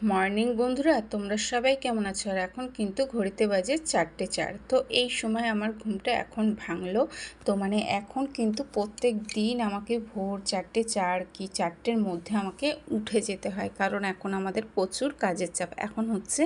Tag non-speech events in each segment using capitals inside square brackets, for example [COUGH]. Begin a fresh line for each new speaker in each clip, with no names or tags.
Morning বন্ধুরা, তোমরা সবাই কেমন আছো? আর এখন কিন্তু ঘড়িতে বাজে চারটে চার। তো এই সময় আমার ঘুমটা এখন ভাঙলো। তো মানে এখন কিন্তু প্রত্যেক দিন আমাকে ভোর চারটে চার কি চারটের মধ্যে আমাকে উঠে যেতে হয়। কারণ এখন আমাদের প্রচুর কাজের চাপ। এখন হচ্ছে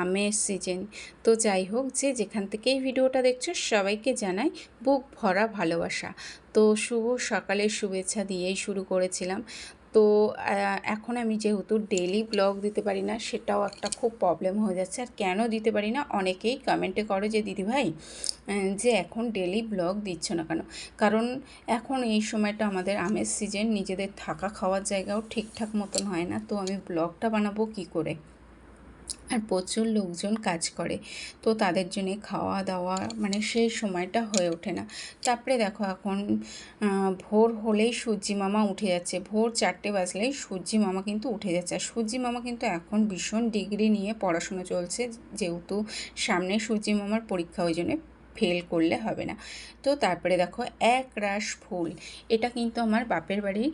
আমের সিজন তো যাই হোক, যে যেখান থেকে এই ভিডিওটা দেখছ, সবাইকে জানাই বুক ভরা ভালোবাসা। তো শুভ সকালের শুভেচ্ছা দিয়েই শুরু করেছিলাম। তো এখন আমি যেহেতু ডেলি ব্লগ দিতে পারি না, সেটাও একটা খুব প্রবলেম হয়ে যাচ্ছে। আর কেন দিতে পারি না? অনেকেই কমেন্টে করে যে দিদিভাই যে এখন ডেলি ব্লগ দিচ্ছ না কেন? কারণ এখন এই সময়টা আমাদের আমের সিজন নিজেদের থাকা খাওয়ার জায়গাও ঠিকঠাক মতন হয় না। তো আমি ব্লগটা বানাবো কি করে? আর প্রচুর লোকজন কাজ করে। তো তাদের জন্যে খাওয়া দাওয়া মানে সেই সময়টা হয়ে ওঠে না। তারপরে দেখো এখন ভোর হলেই সূর্যি মামা উঠে যাচ্ছে। ভোর চারটে বাজলেই সূর্যি মামা কিন্তু উঠে যাচ্ছে। আর সূর্যি মামা কিন্তু এখন ভীষণ ডিগ্রি নিয়ে পড়াশুনো চলছে, যেহেতু সামনে সূর্যি মামার পরীক্ষা ওই জন্যে ফেল করলে হবে না। তো তারপরে দেখো, এক রাস ফুল। এটা কিন্তু আমার বাপের বাড়ি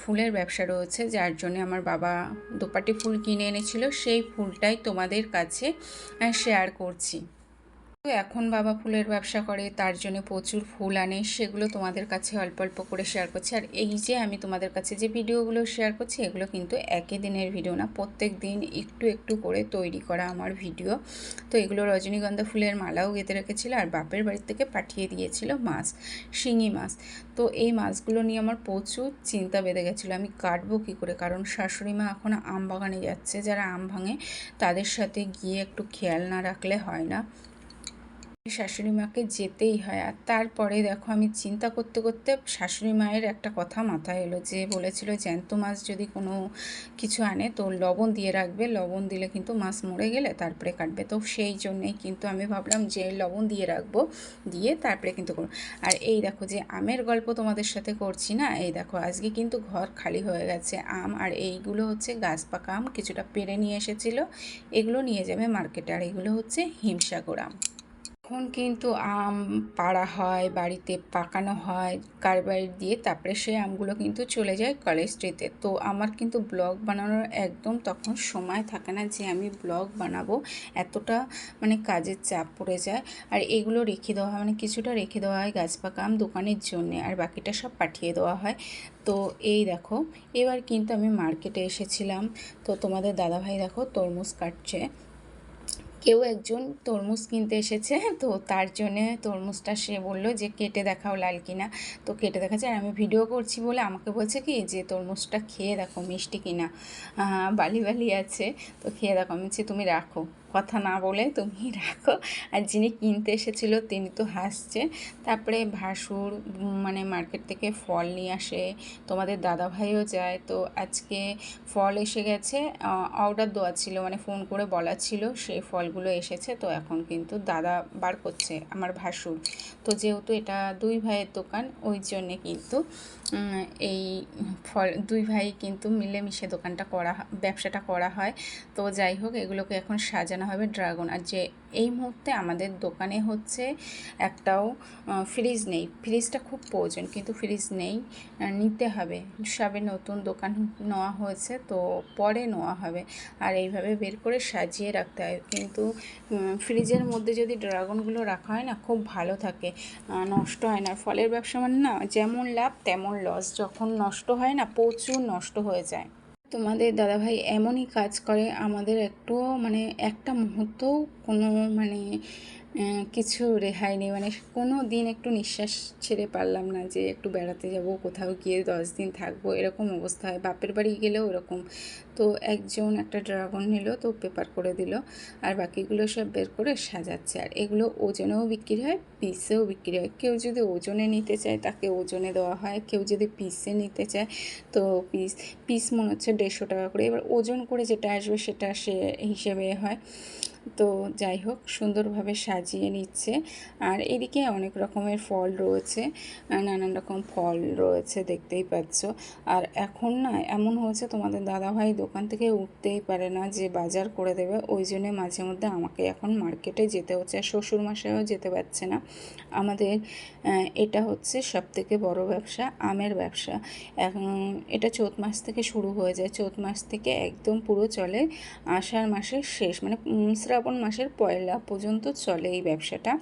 ফুলের ব্যবসা রয়েছে, যার জন্য আমার বাবা দোপাটি ফুল কিনে এনেছিল। সেই ফুলটাই তোমাদের কাছে শেয়ার করছি। তো এখন বাবা ফুলের ব্যবসা করে, তার জন্য প্রচুর ফুল আনে, সেগুলো তোমাদের কাছে অল্প অল্প করে শেয়ার করছি। আর এই যে আমি তোমাদের কাছে যে ভিডিওগুলো শেয়ার করছি, এগুলো কিন্তু একই দিনের ভিডিও না, প্রত্যেক দিন একটু একটু করে তৈরি করা আমার ভিডিও তো এগুলো রজনীগন্ধা ফুলের মালাও গেঁথে রেখেছিল আর বাপের বাড়ির থেকে পাঠিয়ে দিয়েছিল মাছ, শিঙি মাছ। তো এই মাছগুলো নিয়ে আমার প্রচুর চিন্তা বেঁধে গেছিল, আমি কাটবো কী করে? কারণ শাশুড়ি মা এখন আম বাগানে যাচ্ছে, যারা আম ভাঙে, তাদের সাথে গিয়ে একটু খেয়াল না রাখলে হয় না। শাশুড়ি মাকে যেতেই হয়। আর তারপরে দেখো, আমি চিন্তা করতে করতে শাশুড়ি মায়ের একটা কথা মাথায় এলো যে, বলেছিল জ্যান্ত মাছ যদি কোনো কিছু আনে তো লবণ দিয়ে রাখবে। লবণ দিলে কিন্তু মাছ মরে গেলে তারপরে কাটবে। তো সেই জন্যেই কিন্তু আমি ভাবলাম যে, লবণ দিয়ে রাখব। দিয়ে তারপরে কিন্তু করব। আর এই দেখো যে, আমের গল্প তোমাদের সাথে করছি না? এই দেখো, আজকে কিন্তু ঘর খালি হয়ে গেছে। আম আর এইগুলো হচ্ছে গাছ পাকা আম, কিছুটা পেরে নিয়ে এসেছিল। এগুলো নিয়ে যাবে মার্কেটে। আর এগুলো হচ্ছে হিমসাগর আম। এখন কিন্তু আম পাড়া হয়, বাড়িতে পাকানো হয় কারবাইট দিয়ে তারপরে সেই আমগুলো কিন্তু চলে যায় কলেজ স্ট্রিটে। তো আমার কিন্তু ব্লগ বানানোর একদম তখন সময় থাকে না যে আমি ব্লগ বানাবো, এতটা মানে কাজের চাপ পড়ে যায়। আর এগুলো রেখে দেওয়া হয় মানে কিছুটা রেখে দেওয়া হয় গাছ পাকা আম দোকানের জন্যে, আর বাকিটা সব পাঠিয়ে দেওয়া হয়। তো এই দেখো, এবার কিন্তু আমি মার্কেটে এসেছিলাম। তো তোমাদের দাদাভাই দেখো তরমুজ কাটছে। কেউ একজন তরমুজ কিনতে এসেছে, [LAUGHS] তো তার জন্যে তরমুজটা সে বলল যে, কেটে দেখাও লাল কিনা। তো কেটে দেখাচ্ছে, আর আমি ভিডিও করছি বলে আমাকে বলছে কি, যে তরমুজটা খেয়ে দেখো মিষ্টি কিনা। বালি বালি আছে, তো খেয়ে দেখো। আমি তুমি রাখো। কথা না বলে তুমি [LAUGHS] রাখো। আর যিনি কিনতে এসেছিল তিনি তো হাসছে। তারপরে ভাসুর মানে মার্কেট থেকে ফল নিয়ে আসে। তোমাদের দাদা ভাইও যায়। তো আজকে ফল এসে গেছে। অর্ডার দেওয়া ছিল মানে ফোন করে বলা ছিল, সেই ফলগুলো এসেছে। তো এখন কিন্তু দাদা বার করছে, আমার ভাসুর। তো যেহেতু এটা দুই ভাইয়ের দোকান, ওই জন্যে কিন্তু এই ফল, দুই ভাই কিন্তু মিলেমিশে দোকানটা করা, ব্যবসাটা করা হয়। তো যাই হোক, এগুলোকে এখন সাজানো হবে ড্রাগন। আর যে এই মুহূর্তে আমাদের দোকানে হচ্ছে একটাও ফ্রিজ নেই। ফ্রিজটা খুব প্রয়োজন, কিন্তু ফ্রিজ নেই নিতে হবে। সবে নতুন দোকান নেওয়া হয়েছে, তো পরে নেওয়া হবে। আর এইভাবে বের করে সাজিয়ে রাখতে হয়। কিন্তু ফ্রিজের মধ্যে যদি ড্রাগনগুলো রাখা হয় না, খুব ভালো থাকে। নষ্ট হয় না। ফলের ব্যবসা মানে না, যেমন লাভ তেমন লস যখন নষ্ট হয় না, প্রচুর নষ্ট হয়ে যায়। তোমাদের দাদাভাই এমনই কাজ করে আমাদের একটু মানে একটা মুহূর্তও কোনো মানে কিছু রেহাই নেই। মানে কোনো দিন একটু নিঃশ্বাস ছেড়ে পারলাম না যে একটু বেড়াতে যাব, কোথাও গিয়ে দশ দিন থাকব, এরকম অবস্থা হয়। বাপের বাড়ি গেলেও এরকম তো একজন একটা ড্রাগন নিল, তো পেপার করে দিল, আর বাকিগুলো সব বের করে সাজাচ্ছে। আর এগুলো ওজনেও বিক্রি হয়, পিসেও বিক্রি হয়। কেউ যদি ওজনে নিতে চায়, তাকে ওজনে দেওয়া হয়। কেউ যদি পিসে নিতে চায়, তো পিস পিস মনে হচ্ছে দেড়শো টাকা করে। এবার ওজন করে যেটা আসবে, সেটা সে হিসেবে হয়। তো যাই হোক, সুন্দরভাবে সাজিয়ে নিচ্ছে। আর এদিকে অনেক রকমের ফল রয়েছে নানান রকম ফল রয়েছে, দেখতেই পাচ্ছ। আর এখন না, এমন হয়েছে তোমাদের দাদাভাই দোকান থেকে উঠতেই পারে না যে বাজার করে দেবে, ওই জন্যে মাঝে মধ্যে আমাকে এখন মার্কেটে যেতে হচ্ছে, আর শ্বশুর মশাইও যেতে পারছে না। আমাদের এটা হচ্ছে সব থেকে বড় ব্যবসা, আমের ব্যবসা। এটা চৈত মাস থেকে শুরু হয়ে যায়, চৈত মাস থেকে একদম পুরো চলে আষাঢ় মাসের শেষ মানে শ্রাবণ মাসের পয়লা পর্যন্ত চলে এই ব্যবসাটা।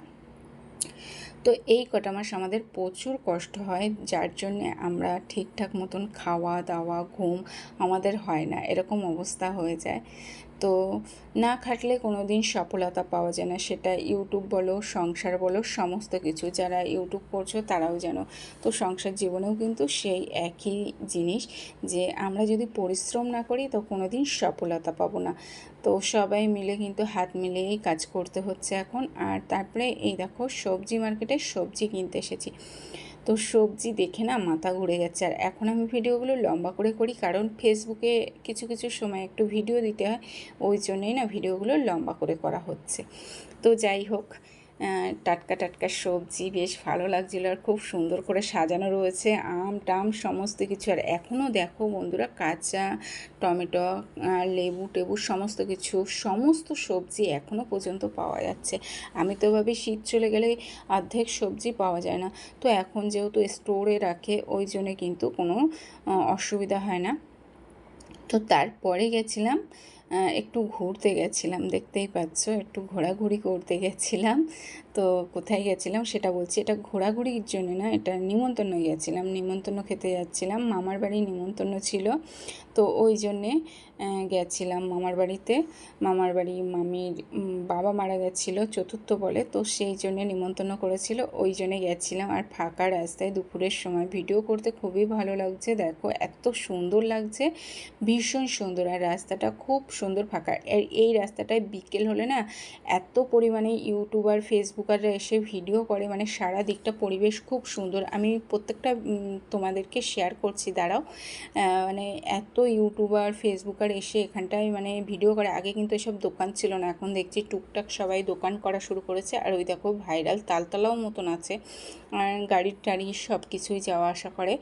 তো এই কটা মাস আমাদের প্রচুর কষ্ট হয়, যার জন্যে আমরা ঠিকঠাক মতন খাওয়া দাওয়া ঘুম আমাদের হয় না, এরকম অবস্থা হয়ে যায়। তো না খাটলে কোনো দিন সফলতা পাওয়া যায় না। সেটা ইউটিউব বলো, সংসার বলো, সমস্ত কিছু যারা ইউটিউব করছ তারাও জানো। তো সংসার জীবনেও কিন্তু সেই একই জিনিস যে আমরা যদি পরিশ্রম না করি তো কোনো দিন সফলতা পাবো না। তো সবাই মিলে কিন্তু হাত মিলিয়েই কাজ করতে হচ্ছে এখন। আর তারপরে এই দেখো সবজি মার্কেটে সবজি কিনতে এসেছি। তো সবজি দেখে না মাথা ঘুরে যাচ্ছে। আর এখন আমি ভিডিওগুলো লম্বা করে করি, কারণ ফেসবুকে কিছু কিছু সময় একটু ভিডিও দিতে হয়। ওই জন্যই না ভিডিওগুলো লম্বা করে করা হচ্ছে। তো যাই হোক টাটকা টাটকা সবজি বেশ ভালো লাগছিল আর খুব সুন্দর করে সাজানো রয়েছে। আম টাম সমস্ত কিছু। আর এখনও দেখো বন্ধুরা কাঁচা টমেটো আহ, লেবু টেবু সমস্ত কিছু সমস্ত সবজি এখনও পর্যন্ত পাওয়া যাচ্ছে। আমি তো ভাবি শীত চলে গেলে অর্ধেক সবজি পাওয়া যায় না। তো এখন যেহেতু স্টোরে রাখে ওই জন্যে কিন্তু কোনো অসুবিধা হয় না। তো তারপরে গেছিলাম একটু ঘুরতে গেছিলাম, দেখতেই পাচ্ছ, একটু ঘোরাঘুরি করতে গেছিলাম। তো কোথায় গেছিলাম সেটা বলছি, এটা ঘোরাঘুরির জন্য না, এটা নিমন্ত্রণ গেছিলাম, নিমন্ত্রণ খেতে যাচ্ছিলাম, মামার বাড়ি নিমন্ত্রণ ছিল। তো ওই জন্যে গেছিলাম মামার বাড়িতে। মামার বাড়ি মামির বাবা মারা গেছিল চতুর্থ বলে, তো সেই জন্যে নিমন্ত্রণ করেছিল, ওই জন্যে গেছিলাম। আর ফাঁকা রাস্তায় দুপুরের সময় ভিডিও করতে খুবই ভালো লাগছে, দেখো এত সুন্দর লাগছে, ভীষণ সুন্দর। আর রাস্তাটা খুব সুন্দর ফাঁকা। আর এই রাস্তাটায় বিকেল হলে না এত পরিমাণে ইউটিউবার, ফেসবুকাররা এসে ভিডিও করে মানে সারা দিকটা পরিবেশ খুব সুন্দর। আমি প্রত্যেকটা তোমাদেরকে শেয়ার করছি, দাঁড়াও। মানে এত ইউটিউবার, ফেসবুকার এসে এখানটায় মানে ভিডিও করে। আগে কিন্তু এসব দোকান ছিল না, এখন দেখছি টুকটাক সবাই দোকান করা শুরু করেছে। আর ওই দেখো ভাইরাল তালতলাও মতন আছে। আর গাড়ি টাড়ি সব কিছুই যাওয়া আসা করে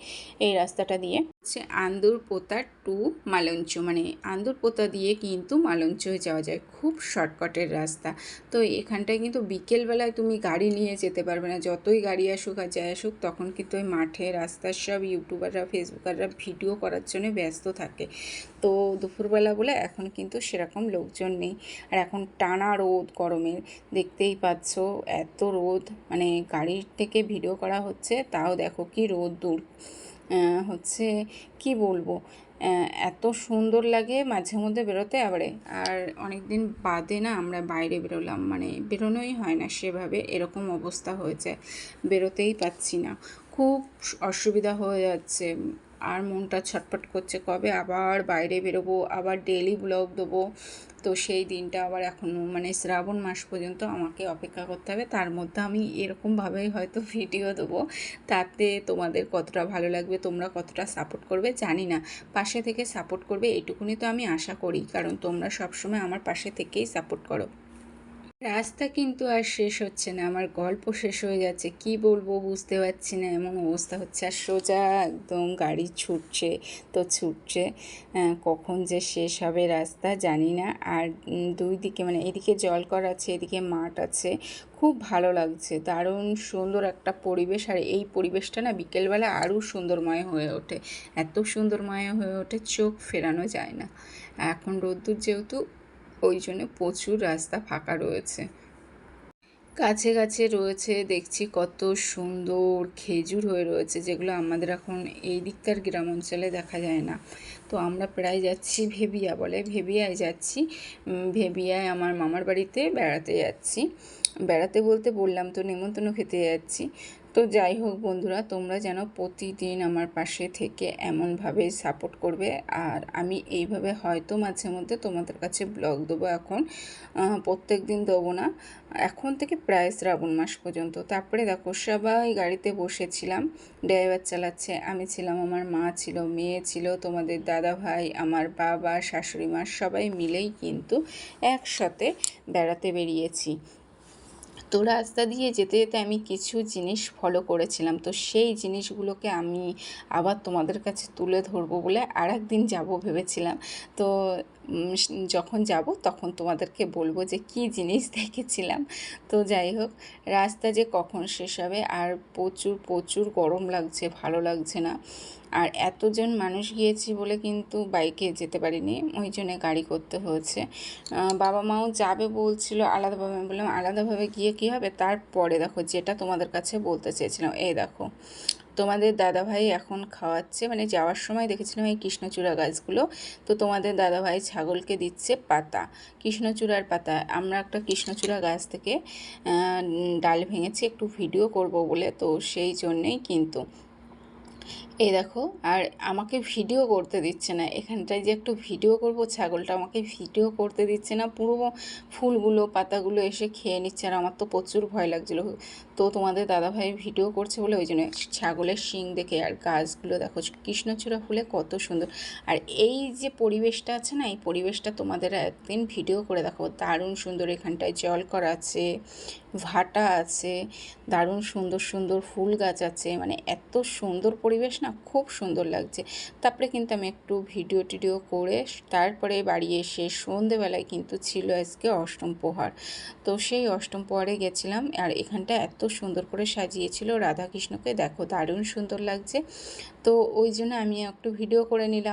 এই রাস্তাটা দিয়ে। হচ্ছে আন্দুর পোতা টু মালঞ্চ মানে আন্দুর পোতা দিয়ে কিন্তু মালঞ্চই যাওয়া যায়। খুব শর্টকাটের রাস্তা। তো এখানটায় কিন্তু বিকেলবেলায় তুমি গাড়ি নিয়ে যেতে পারবে না। যতই গাড়ি আসুক আর যাই আসুক, তখন কিন্তু ওই মাঠে রাস্তার সব ইউটিউবাররা, ফেসবুকাররা ভিডিও করার জন্য ব্যস্ত থাকে। তো দুপুরবেলা বলে এখন কিন্তু সেরকম লোকজন নেই। আর এখন টানা রোদ গরমের দেখতেই পাচ্ছ এত রোদ। মানে গাড়ির থেকে ভিডিও করা হচ্ছে, তাও দেখো কি রোদ দূর। হচ্ছে কি বলব? এত সুন্দর লাগে মাঝে মধ্যে বেরোতে আবারে। আর অনেক দিন বাদে না আমরা বাইরে বেরোলাম মানে বেরোনোই হয় না সেভাবে, এরকম অবস্থা হয়েছে। বেরোতেই পাচ্ছি না। খুব অসুবিধা হয়ে যাচ্ছে। আর মনটা ছটফট করছে কবে আবার বাইরে বেরোবো, আবার ডেলি ব্লগ দেবো। তো সেই দিনটা আবার এখনও মানে শ্রাবণ মাস পর্যন্ত আমাকে অপেক্ষা করতে হবে। তার মধ্যে আমি এরকমভাবেই হয়তো ভিডিও দেবো। তাতে তোমাদের কতটা ভালো লাগবে, তোমরা কতটা সাপোর্ট করবে জানি না। পাশে থেকে সাপোর্ট করবে এইটুকুনি তো আমি আশা করি। কারণ তোমরা সবসময় আমার পাশে থেকেই সাপোর্ট করো। রাস্তা কিন্তু আর শেষ হচ্ছে না। আমার গল্প শেষ হয়ে যাচ্ছে কি বলব বুঝতে পারছি না। এমন অবস্থা হচ্ছে। আর সোজা একদম গাড়ি ছুটছে তো ছুটছে। কখন যে শেষ হবে রাস্তা জানি না। আর দুই দিকে মানে এদিকে জলকর আছে, এদিকে মাঠ আছে। খুব ভালো লাগছে। দারুণ সুন্দর একটা পরিবেশ। আর এই পরিবেশটা না বিকেলবেলা আরও সুন্দরময় হয়ে ওঠে। এত সুন্দরময় হয়ে ওঠে, চোখ ফেরানো যায় না। এখন রোদ্দুর যেহেতু ওই জন্য প্রচুর রাস্তা ফাঁকা রয়েছে। কাছে কাছে রয়েছে, দেখছি কত সুন্দর খেজুর হয়ে রয়েছে, যেগুলো আমাদের এখন এই দিককার গ্রাম অঞ্চলে দেখা যায় না। তো আমরা প্রায় যাচ্ছি ভেবিয়া বলে। ভেবিয়ায় যাচ্ছি। ভেবিয়ায় আমার মামার বাড়িতে বেড়াতে যাচ্ছি। বেড়াতে বলতে বললাম তো, নেমন্তন্ন খেতে যাচ্ছি। তো যাই হোক বন্ধুরা, তোমরা যেন প্রতিদিন আমার পাশে থেকে এমনভাবে সাপোর্ট করবে। আর আমি এইভাবে হয়তো মাঝে মধ্যে তোমাদের কাছে ব্লগ দেবো এখন। প্রত্যেক দিন দেবো না। এখন থেকে প্রায় শ্রাবণ মাস পর্যন্ত। তারপরে দেখো, সবাই গাড়িতে বসেছিলাম। ড্রাইভার চালাচ্ছে, আমি ছিলাম, আমার মা ছিল, মেয়ে ছিল, তোমাদের দাদা ভাই, আমার বাবা, শাশুড়ি মা, সবাই মিলেই কিন্তু একসাথে বেড়াতে বেরিয়েছি। তো রাস্তা দিয়ে যেতে যেতে আমি কিছু জিনিস ফলো করেছিলাম। তো সেই জিনিসগুলোকে আমি আবার তোমাদের কাছে তুলে ধরবো বলে আর একদিন যাব ভেবেছিলাম। তো যখন যাব তখন তোমাদেরকে বলব যে কি জিনিস [LAUGHS] দেখেছিলাম। তো যাই হোক, রাস্তা যে কখন শেষ হবে আর প্রচুর প্রচুর গরম লাগছে, ভালো লাগছে না। আর এতজন মানুষ গিয়েছি বলে কিন্তু বাইকে যেতে পারিনি। ওই জন্যে গাড়ি করতে হয়েছে। বাবা মাও যাবে বলছিল আলাদাভাবে। আমি বললাম, আলাদাভাবে গিয়ে কী হবে? তারপরে দেখো, যেটা তোমাদের কাছে বলতে চেয়েছিলাম। এই দেখো, তোমাদের দাদাভাই এখন খাওয়াচ্ছে। মানে যাওয়ার সময় দেখেছিলাম এই কৃষ্ণচূড়া গাছগুলো। তো তোমাদের দাদাভাই ছাগলকে দিচ্ছে পাতা, কৃষ্ণচূড়ার পাতা। আমরা একটা কৃষ্ণচূড়া গাছ থেকে ডাল ভেঙেছি। একটু ভিডিও করব বলে। তো সেই জন্যেই কিন্তু এই দেখো, আর আমাকে ভিডিও করতে দিচ্ছে না। এখানটায় যে একটু ভিডিও করব, ছাগলটা আমাকে ভিডিও করতে দিচ্ছে না। পুরো ফুলগুলো, পাতাগুলো এসে খেয়ে নিচ্ছে, আর আমার তো প্রচুর ভয় লাগছিল। তো তোমাদের দাদাভাই ভিডিও করছে বলে ওই জন্য ছাগলের শিং দেখে, আর গাছগুলো দেখো, কৃষ্ণচূড়া ফুলে কত সুন্দর। আর এই যে পরিবেশটা আছে না, এই পরিবেশটা তোমাদের একদিন ভিডিও করে দেখো দারুণ সুন্দর এখানটায় জল করা আছে, ভাটা আছে, দারুণ সুন্দর সুন্দর ফুল গাছ আছে। মানে এত সুন্দর পরিবেশ না, খুব সুন্দর লাগছে। তারপরে কিন্তু আমি একটু ভিডিও টিডিও করে তারপরে বাড়ি এসে সন্ধেবেলায় কিন্তু ছিল আজকে অষ্টম প্রহার। তো সেই অষ্টম প্রহারে গেছিলাম আর এখানটা এত সুন্দর করে সাজিয়েছিল রাধাকৃষ্ণকে। দেখো দারুণ সুন্দর লাগছে। তো ওই জন্য আমি একটু ভিডিও করে নিলাম।